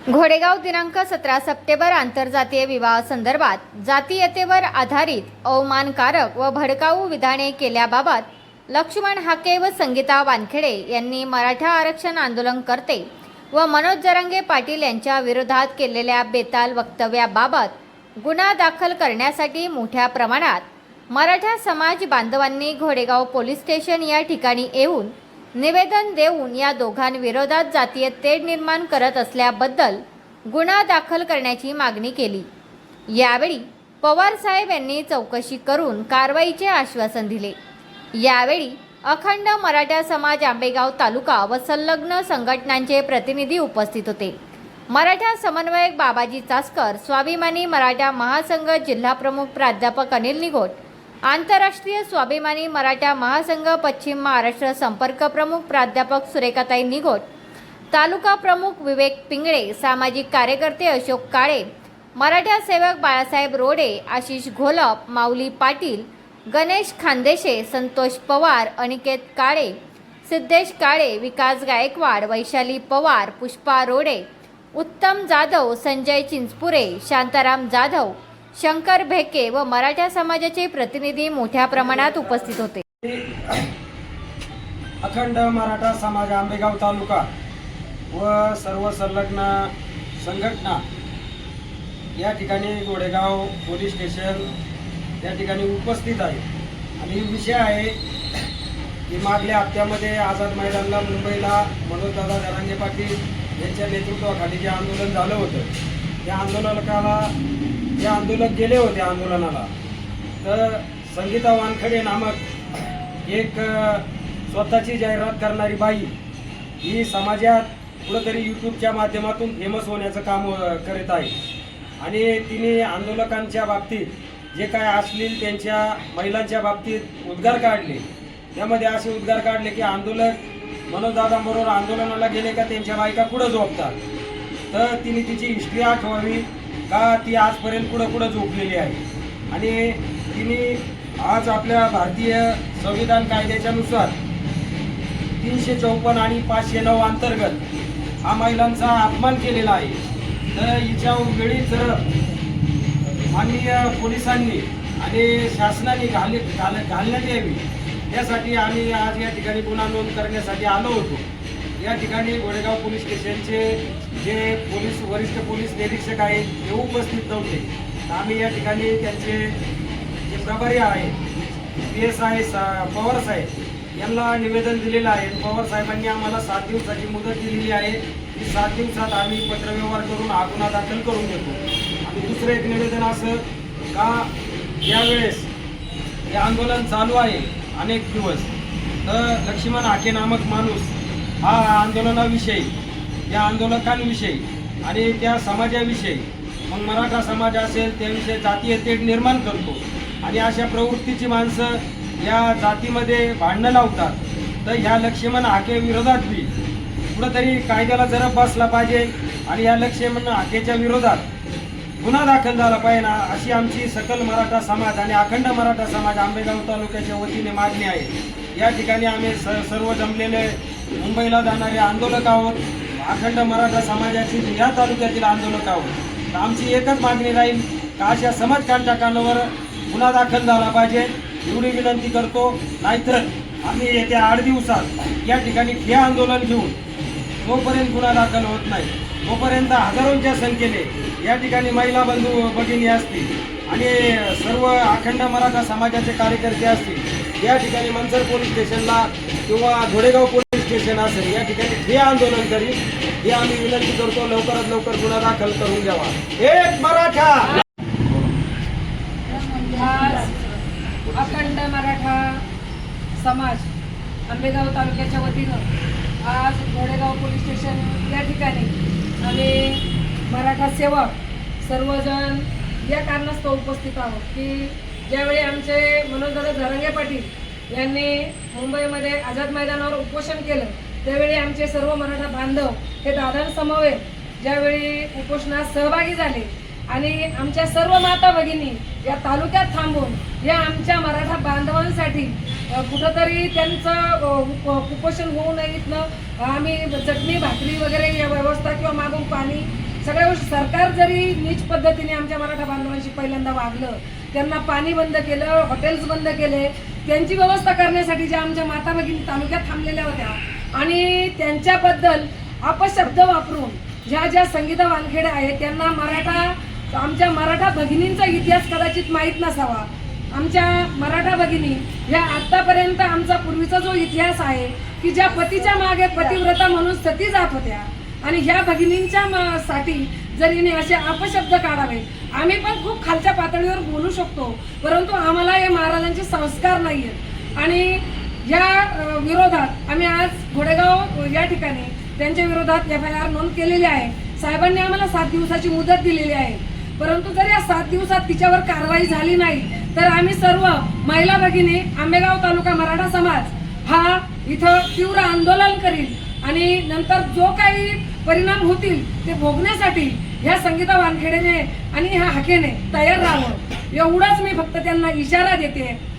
घोडेगाव दिनांक सतरा सप्टेंबर आंतरजातीय विवाहासंदर्भात जातीयतेवर आधारित अवमानकारक व भडकाऊ विधाने केल्याबाबत लक्ष्मण हाके व संगीता वानखेडे यांनी मराठा आरक्षण आंदोलनकर्ते व मनोज जरंगे पाटील यांच्या विरोधात केलेल्या बेताल वक्तव्याबाबत गुन्हा दाखल करण्यासाठी मोठ्या प्रमाणात मराठा समाज बांधवांनी घोडेगाव पोलीस स्टेशन या ठिकाणी येऊन निवेदन देऊन या दोघांविरोधात जातीय तेढ निर्माण करत असल्याबद्दल गुन्हा दाखल करण्याची मागणी केली. यावेळी पवार साहेब यांनी चौकशी करून कारवाईचे आश्वासन दिले. यावेळी अखंड मराठा समाज आंबेगाव तालुका व संलग्न संघटनांचे प्रतिनिधी उपस्थित होते. मराठा समन्वयक बाबाजी चासकर स्वाभिमानी मराठा महासंघ जिल्हाप्रमुख प्राध्यापक अनिल निगोट आंतरराष्ट्रीय स्वाभिमानी मराठा महासंघ पश्चिम महाराष्ट्र संपर्क प्रमुख प्राध्यापक सुरेखाताई निघोट तालुका प्रमुख विवेक पिंगळे सामाजिक कार्यकर्ते अशोक काळे मराठा सेवक बाळासाहेब रोडे आशिष घोलप माऊली पाटील गणेश खानदेशे संतोष पवार अनिकेत काळे सिद्धेश काळे विकास गायकवाड वैशाली पवार पुष्पा रोडे उत्तम जाधव संजय चिंचपुरे शांताराम जाधव शंकर भेके व मराठा समाजाचे प्रतिनिधी मोठ्या प्रमाणात उपस्थित होते. अखंड मराठा समाज आंबेगाव तालुका व सर्व संलग्न संघटना या ठिकाणी गोडेगाव पोलीस स्टेशन या ठिकाणी उपस्थित आहे आणि विषय आहे की मागल्या हप्त्यामध्ये आझाद मैदानला मुंबईला मनोजदादा जरांगे पाटील यांच्या नेतृत्वाखाली जे आंदोलन झालं होतं त्या आंदोलनाला जे आंदोलक गेले होते आंदोलनाला तर संगीता वानखडे नामक एक स्वतःची जाहिरात करणारी बाई ही समाजात कुठंतरी यूट्यूबच्या माध्यमातून फेमस होण्याचं काम करत आहे. आणि तिने आंदोलकांच्या बाबतीत जे काय असतील त्यांच्या महिलांच्या बाबतीत उद्गार काढले. त्यामध्ये असे उद्गार काढले की आंदोलक मनोजदादांबरोबर आंदोलनाला गेले का त्यांच्या बायका पुढं झोपतात. तर तिने तिची हिस्ट्री आठवावी. का ती आजपर्यंत पुढं पुढं झोपलेली आहे? आणि तिने आज आपल्या भारतीय संविधान कायद्याच्यानुसार तीनशे चौपन्न आणि पाचशे नऊ अंतर्गत हा महिलांचा अपमान केलेला आहे. तर हिच्या वेळीच माननीय पोलिसांनी आणि शासनाने घाल घाल घालण्यात यावी यासाठी आम्ही आज या ठिकाणी गुन्हा नोंद करण्यासाठी आलो होतो. या ठिकाणी गोडेगाव पोलीस स्टेशनचे जे पोलीस वरिष्ठ पोलीस निरीक्षक आहेत ते उपस्थित नव्हते. तर आम्ही या ठिकाणी त्यांचे जे प्रभारी आहेत पी एस आय पवार साहेब यांना निवेदन दिलेलं आहे. पवार साहेबांनी आम्हाला सात दिवसाची मुदत दिलेली आहे. की सात दिवसात आम्ही पत्रव्यवहार करून हा गुन्हा दाखल करून देतो आणि दुसरं एक निवेदन असं का यावेळेस हे आंदोलन चालू आहे अनेक दिवस. तर लक्ष्मण हाके नामक माणूस हा आंदोलनाविषयी त्या आंदोलकांविषयी आणि त्या समाजाविषयी. मग मराठा समाज असेल त्याविषयी जातीय तेढ निर्माण करतो. आणि अशा प्रवृत्तीची माणसं या जातीमध्ये भांडणं लावतात. तर ह्या लक्ष्मण हाके विरोधात बी. कुठंतरी कायद्याला जरब बसला पाहिजे आणि या लक्ष्मण हाकेच्या विरोधात गुन्हा दाखल झाला पाहिजे ना अशी आमची सकल मराठा समाज आणि अखंड मराठा समाज आंबेगाव तालुक्याच्या वतीने मागणी आहे. या ठिकाणी आम्ही स सर्व जमलेले मुंबईला जाणारे आंदोलक आहोत. अखंड मराठा समाजाची या तालुक्यातील आंदोलक आहोत. तर आमची एकच मागणी राहील का अशा समाज समाजकंटकांवर गुन्हा दाखल झाला पाहिजे एवढी विनंती करतो. नाहीतर आम्ही येत्या आठ दिवसात या ठिकाणी हे आंदोलन घेऊन तोपर्यंत गुन्हा दाखल होत नाही तोपर्यंत हजारोंच्या संख्येने या ठिकाणी महिला बंधू भगिनी असतील आणि सर्व अखंड मराठा समाजाचे कार्यकर्ते असतील या ठिकाणी मंजर पोलीस स्टेशनला किंवा घोडेगाव पोलीस स्टेशन असेल या ठिकाणी हे आंदोलन करील हे आम्ही विनंती करतो लवकरात लवकर गुन्हा दाखल करून द्यावा एक मराठा! अखंड मराठा समाज आंबेगाव तालुक्याच्या वतीनं आज घोडेगाव पोलीस स्टेशन या ठिकाणी आम्ही मराठा सेवक सर्वजण या कारणास्तव उपस्थित आहोत की ज्यावेळी आमचे मनोजदादा झरंगे पाटील यांनी मुंबईमध्ये आझाद मैदानावर उपोषण केलं. त्यावेळी आमचे सर्व मराठा बांधव हे दादांसमवेत ज्यावेळी उपोषणात सहभागी झाले. आणि आमच्या सर्व माता भगिनी या तालुक्यात थांबून या आमच्या मराठा बांधवांसाठी कुठंतरी त्यांचं कुपोषण होऊ नये इथनं आम्ही चटणी भाकरी वगैरे या व्यवस्था किंवा मागून पाणी सगळ्या गोष्टी सरकार जरी नीच पद्धतीने आमच्या मराठा बांधवांशी पहिल्यांदा वागलं त्यांना पाणी बंद केलं हॉटेल्स बंद केले त्यांची व्यवस्था करण्यासाठी ज्या आमच्या माता भगिनी तालुक्यात थांबलेल्या होत्या आणि त्यांच्याबद्दल अपशब्द वापरून ज्या ज्या संगीता वानखेडे आहेत त्यांना मराठा आमच्या मराठा भगिनींचा इतिहास कदाचित माहीत नसावा. आमच्या मराठा भगिनी ह्या आत्तापर्यंत आमचा पूर्वीचा जो इतिहास आहे की ज्या पतीच्या मागे पतिव्रता म्हणून सती जात होत्या आणि ह्या भगिनींच्या साठी जरीने असे अपशब्द काढावे. आम्ही पण खूप खालच्या पातळीवर बोलू शकतो परंतु आम्हाला हे महाराजांचे संस्कार नाही आहेत आणि या विरोधात आम्ही आज घोडेगाव या ठिकाणी त्यांच्या विरोधात एफ आय आर नोंद केलेली आहे. साहेबांनी आम्हाला सात दिवसाची मुदत दिलेली आहे. परंतु जर या सात दिवसात तिच्यावर कारवाई झाली नाही तर आम्ही सर्व महिला भगिनी आंबेगाव तालुका मराठा समाज हा इथं तीव्र आंदोलन करील. आणि नंतर जो काही परिणाम होतील ते भोगण्यासाठी ह्या संगीता वानखेडेने आणि ह्या हाकेने तयार राहावं. एवढंच मी फक्त त्यांना इशारा देते.